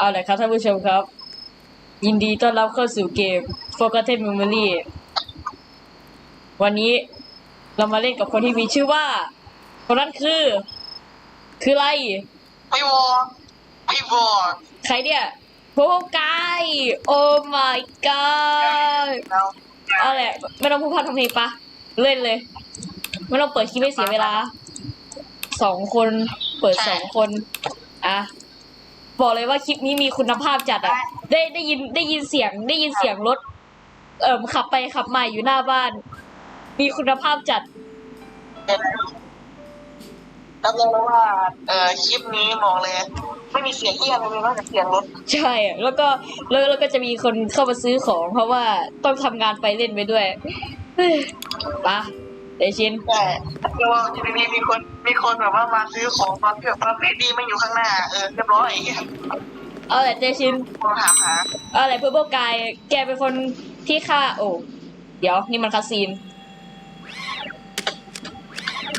เอาละครับท่านผู้ชมครับ ยินดีต้อนรับเข้าสู่เกม Forgotten Memory วันนี้เรามาเล่นกับคนที่มีชื่อว่า คนนั้นคือ คืออะไรไม่วอไม่วอใครเนี่ยโปกายโอ้ my god แล้วเอาแหละไม่ต้องพูดพร่ำทำเพลงปะเล่นเลย ไม่ต้องเปิดคลิปให้เสียเวลาสองคนเปิดสองคน อะ บอกเลยว่าคลิปนี้มีคุณภาพจัดอะได้ได้ยินได้ยินเสียงได้ยินเสียงรถ เอ่มขับไปขับมาอยู่หน้าบ้าน มีคุณภาพจัดรับรองว่าเอ่อคลิปนี้บอกเลย ไม่มีเสียงเอี้ยอะไรเลยนอกจากเสียงรถใช่อะแล้วก็แล้วแล้วก็จะมีคนเข้ามาซื้อของ เพราะว่าต้องทำงานไปเล่นไปด้วยเฮ้ยไปะ เชินแต่คือว่าทีนี้มีคนมีคนแบบว่ามาซื้อของมาเกือบมาเฟรดดี้ไม่อยู่ข้างหน้าเออเรียบร้อยเอาแหละเดชินคนถามหาเอาแหละเพื่อพวกกายแกเป็นคนที่ฆ่าโอ้เดี๋ยวนี่มันคาซีน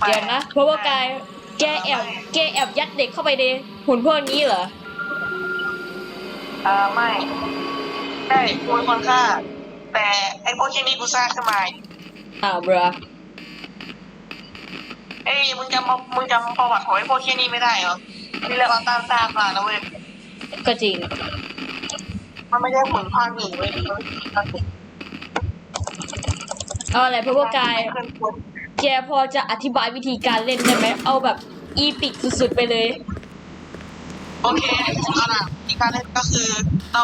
เดี๋ยวนะเพราะว่ากายแกแอบแกแอบยัดเด็กเข้าไปในหุ่นพวกนี้เหรออ่าไม่ใช่กูเป็นคนฆ่า แต่ไอ้พวกแค่นี้กูสร้างขึ้นมาอ้าวบรา เอ้ยมึงจำมึงจำประวัติของไอ้พวกแค่นี้ไม่ได้เหรอนี่เราตามตามมานะเว้ยก็จริง มันไม่ใช่เหมือนภาคหนึ่งเว้ยมันเป็นเอาแหละเพื่อพวกกายขึ้นคนแกพอจะอธิบายวิธีการเล่นได้ไหมเอาแบบอีปิกสุดๆไปเลย โอเคเอาล่ะที่การเล่นก็คือเรา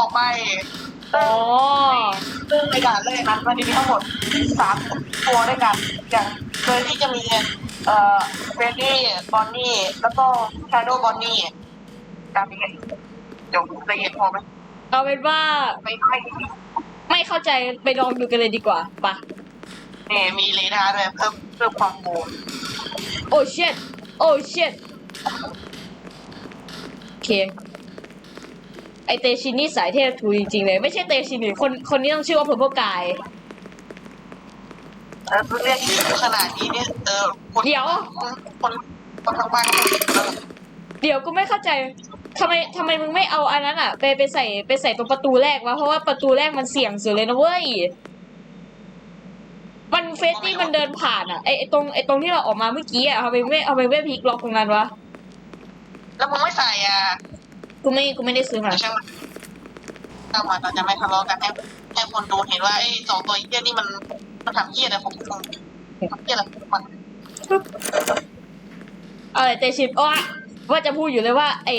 ออกไปอ๋อซึ่งในด่านแรกนั้นมันจะมีทั้งหมดสามตัวด้วยกัน อย่างโดยที่จะมีเอ่อเฟรดดี้บอนนี่แล้วก็ชาโดว์บอนนี่ตามนี้เดี๋ยวละเอียดพอไหมเอาเป็นว่าไม่ไม่ไม่เข้าใจไปลองดูกันเลยดีกว่าปะเนี่ยมีเรดาร์ด้วยเพิ่มเพิ่มความโหดโอ้เชิดโอ้เชิดโอเคไอเตชินนี่สายเทพทูจริงๆเลย ไม่ใช่เตชินหรือคนคนนี้ต้องชื่อว่าเพอร์พกายแล้วเรียกขนาดนี้เนี่ยเออคนเดี๋ยว คนคนทางบ้านก็เดี๋ยวกูไม่เข้าใจทำไมทำไมมึงไม่เอาอันนั้นอะไปไปใส่ไปใส่ตรงประตูแรกวะเพราะว่าประตูแรกมันเสี่ยงสุดเลยนะเว้ยมันเฟสที่มันเดินผ่านอะไอไอตรงไอตรงที่เราออกมาเมื่อกี้อะเอาไปไม่เอาไปไม่พลิกล็อกตรงนั้นวะแล้วมึงไม่ใส่อะ กูไม่กูไม่ได้ซื้อมาไม่ใช่มันถ้ามาเราจะไม่ทะเลาะกันให้ให้คนดูเห็นว่าไอ้สองตัวเหี้ยนี่มันมันทำเหี้ยอะไรของมึงทำเหี้ยอะไรของมันเอาแต่ชิปว่าว่าจะพูดอยู่เลยว่าไอ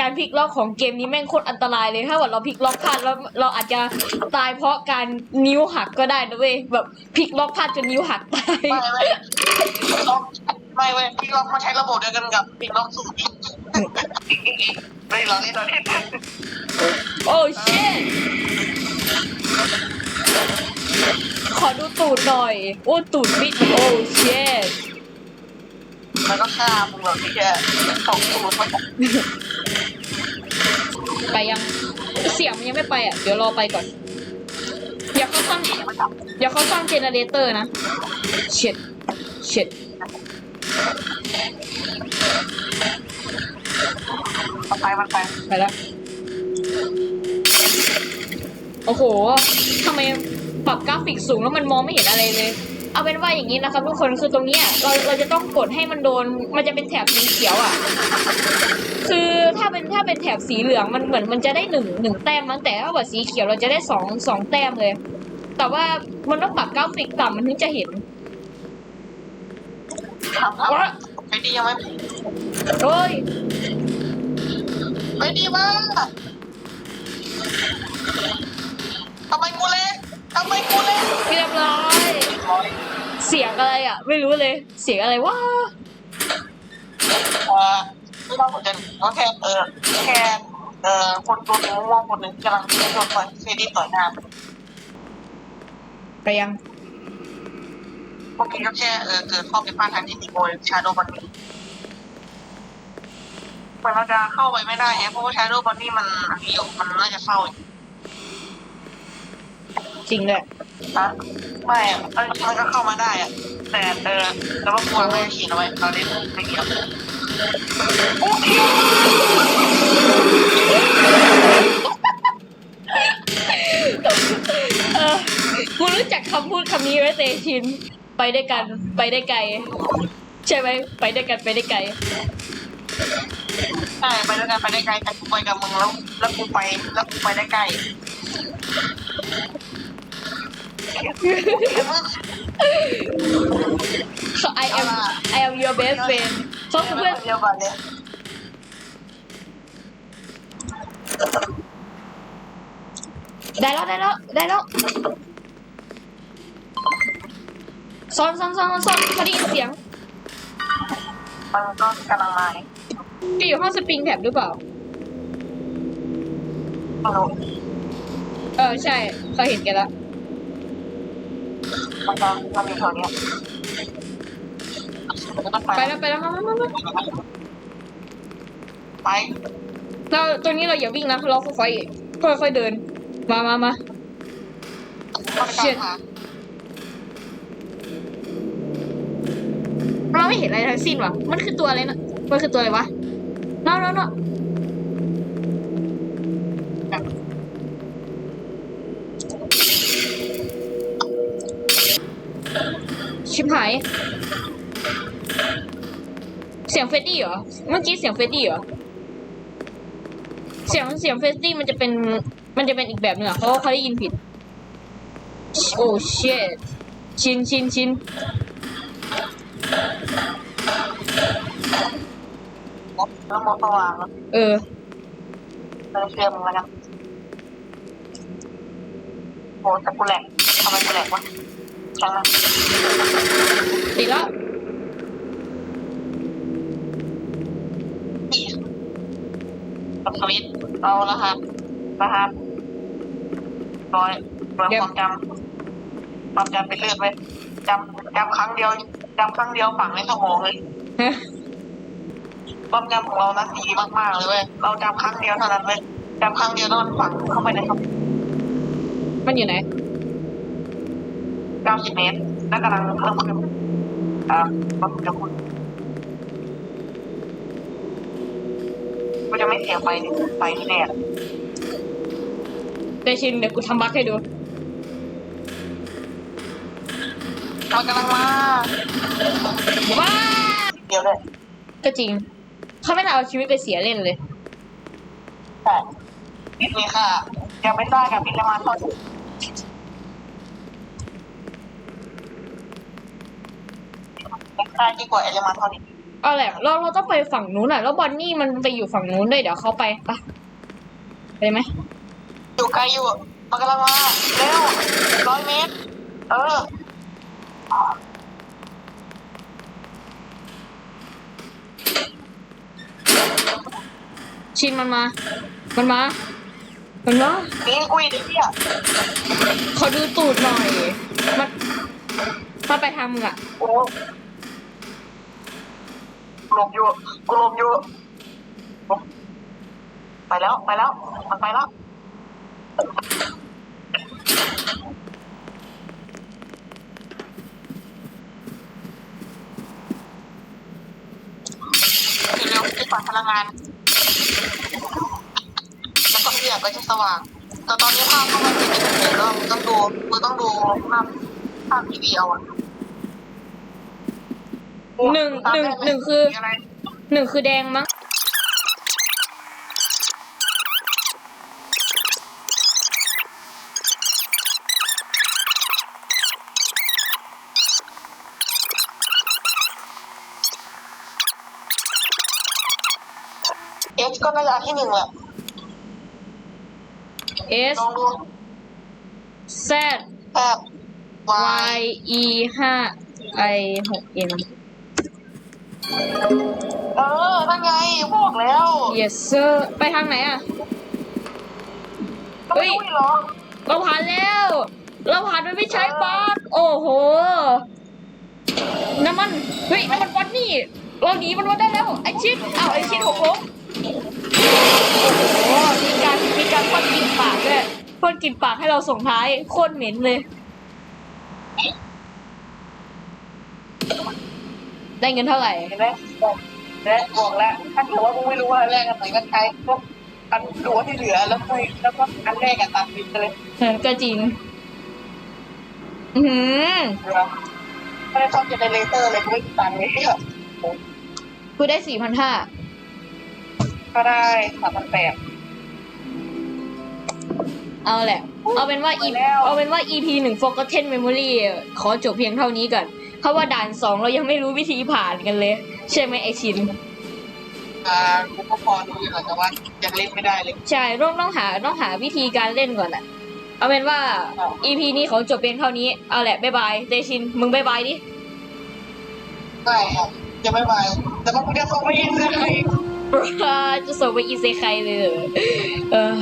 การพลิกล็อกของเกมนี้แม่งโคตรอันตรายเลยถ้าว่าเราพลิกล็อกพลาดแล้วเราอาจจะตายเพราะการนิ้วหักก็ได้นะเว้ยแบบพลิกล็อกพลาดจนนิ้วหักตายไม่ไม่ล็อกไม่เว้ยพี่ล็อกมาใช้ระบบเดียวกันกับพี่ล็อกสูตร ไม่หรอกนี่ตอนนี้โอ้ชิตขอดูตูดหน่อย โอ้ตูดบิดโอ้ชิตมันก็ฆ่ามึงแบบที่แค่สองสูตรมันไปยังเสียงมันยังไม่ไปอะ เดี๋ยวรอไปก่อน อย่าเขาสร้างอย่าเขาสร้างเจเนเรเตอร์นะเช็ดเช็ด เอาไปมันไปไปแล้ว โอ้โหทำไมปรับกราฟิกสูงแล้วมันมองไม่เห็นอะไรเลย เอาเป็นว่าอย่างนี้นะครับทุกคนคือตรงเนี้ยเราเราจะต้องกดให้มันโดน มันจะเป็นแถบสีเขียวอะ คือถ้าเป็นถ้าเป็นแถบสีเหลืองมันเหมือนมันจะได้หนึ่งหนึ่งแต้มมั้งแต่ถ้าว่าสีเขียวเราจะได้สองสองแต้มเลย แต่ว่ามันต้องปรับกราฟิกต่ำมันถึงจะเห็นถามครับวะไอ้ดียังไม่เฮ้ย ไอ้ดีมากทำไมกูเล่นทำไมกูเล่นเรียบร้อยร้อย เสียงอะไรอะ ไม่รู้เลย เสียงอะไรวะเอ่อไม่ต้องสนใจก็แค่เออแค่เอ่อคนตัวนึงมองคนหนึ่งกำลังโดนต่อยเฟรดดี้ต่อยหน้าไปยังพวกนี้ก็แค่เออเกิดข้อผิดพลาดทางเทคนิคโดยชาโดว์บันนี่ มันเราจะเข้าไปไม่ได้แฮะเพราะว่าชาโดว์บอนนี่มันอันนี้อยู่มันน่าจะเข้าอยู่จริงเลยนะไม่อะมันมันก็เข้ามาได้อะแต่เออแต่ว่ากลัวไม่ได้ขีดเอาไว้เราเล่นไม่เกี่ยวโอเคเออกูรู้จักคำพูดคำนี้ไว้เตชิน ไปได้วยกันไปได้ไกล ใช่ไหมไปได้วยกันไปได้ไกล ใช่ไปด้วยกันไปได้ไกลแต่กูไปกับมึงแล้ว แล้วกูไปแล้วกูไปได้ไกลมึง I am I am your best friend เขาคือเพื่อนเดียวกันเลยได้แล้วได้แล้วได้แล้วซ้อนซ้อนซ้อนซ้อนพอได้เสียงมันก็กำลังมา เนี่ยพี่อยู่ห้องสปริงแท็บหรือเปล่าไม่รู้เออใช่เขาเห็นแกันแล้วมันจะมันมีแถวเนี้ยมันก็ไปแล้วไปแล้วมามามามาไปเราตัวนี้เราอย่าวิ่งนะเราค่อยๆค่อยๆเดิน มามามามันจะกลับมาเราไม่เห็นอะไรทั้งสิ้นว่ะ มันคือตัวอะไรนะ มันคือตัวอะไรวะ เนาะเนาะเนาะชิบหาย เสียงเฟดดี้เหรอ เมื่อกี้เสียงเฟดดี้เหรอ เสียงเสียงเฟสตี้มันจะเป็น มันจะเป็นอีกแบบหนึ่งอะเพราะว่าเขาได้ยินผิด โอ้เชดชินชินชิน แล้วมองสว่างแล้วเออเลยเชื่อมึงแล้วกันโหแต่กูแหลกทำไมกูแหลกวะช่างมันติดแล้วกดสวิตช์เอารหัสรหัสร้อยร้อยความจำความจำเป็นเลือดไว้จำจำครั้งเดียวจำครั้งเดียวฝังในสมองเลยฮะ ความจำของเรานะดีมากๆเลยเว้ยเราจำครั้งเดียวเท่านั้นเลยจำครั้งเดียวแล้วมันฝังเข้าไปในสมองมันอยู่ไหนเก้าสิบเมตรและกำลังเพิ่มขึ้นอ่าก็จะคุณก็จะไม่เสียไฟไฟที่แน่แต่ชินเดี๋ยวกูทำบัคให้ดูมันกำลังมาว้าเดี๋ยวเลยก็จริง เขาไม่น่าเอาชีวิตไปเสียเล่นเลยแต่นี่ค่ะ ยังไม่ได้กับพิลามันเท่าได้ดีกว่าเอลมันเท่านี้เอาแหละเราเราต้องไปฝั่งนู้นอะ แล้วบอนนี่มันไปอยู่ฝั่งนู้นด้วยเดี๋ยวเขาไปปะไปไหมอยู่ไกลอยู่มันกำลังมาเร็วร้อยเมตร เออ ชินมันมา มันมา มันมานี่กุยเด็กเนี่ยขอดูตูดหน่อย มันมันไปทางมึงอะโอ้หลบอยู่กูหลบอยู่ ไปแล้วไปแล้ว มันไปแล้วเร็วๆไปปัดพลังงาน แล้วก็เรียกไปที่สว่าง แต่ตอนนี้ภาพก็มันเป็นอย่างนี้แล้วมึงต้องดูมึงต้องดูภาพภาพทีวีเอาอะหนึ่งหนึ่งหนึ่งคือหนึ่งคือแดงมั้ง เอสก็น่าจะอันที่หนึ่งแหละ S ลองดู Z แอบ Y E ห้า I หก M เออนั่นไงบอกแล้ว Yes sir ไปทางไหนอะก็ไม่รู้อีกเหรอเราผ่านแล้ว เราผ่านโดยไม่ใช้บอสโอ้โห น้ำมัน เฮ้ย น้ำมันบอสนี่ เราหนีมันมาได้แล้ว ไอชิดอ้าวไอชิดหกล้ม โอ้มีการมีการพ่นกลินปากด้วยพ่นกลินปากให้เราส่งท้ายโคตรเหม็นเลย ได้เงินเท่าไหร่เห็นไหมบอกและบอกแล้วถ้าเกิดว่ามึงไม่รู้ว่าอันแรกอันไหนก็ใช้พวกอันตัวที่เหลือแล้วก็แล้วก็อันแรกอะตัดสินไปเลยเออก็จริง อือหือเหลือไม่ได้ต้องเจเนเรเตอร์เลยกูไม่มีตังค์เลยอะกูได้สี่พันห้า ก็ได้สามพันแปด เอาแหละ เอาเป็นว่า E แล้ว เอาเป็นว่า EP หนึ่ง Forgotten Memory ขอจบเพียงเท่านี้ก่อนเพราะว่าด่านสองเรายังไม่รู้วิธีผ่านกันเลย ใช่ไหมไอชิน อ่ากูก็พอรู้อยู่แหละแต่ว่ายังเล่นไม่ได้เลยใช่ต้องต้องหาต้องหาวิธีการเล่นก่อนอะเอาเป็นว่า EP นี้ขอจบเพียงเท่านี้ เอาแหละบ๊ายบายเตชิน มึงบ๊ายบายดิไม่อะยังไม่ไปแต่ว่ากูจะส่งไปยินเลย จะส่งไปอีเซไคเลยเหรอเออ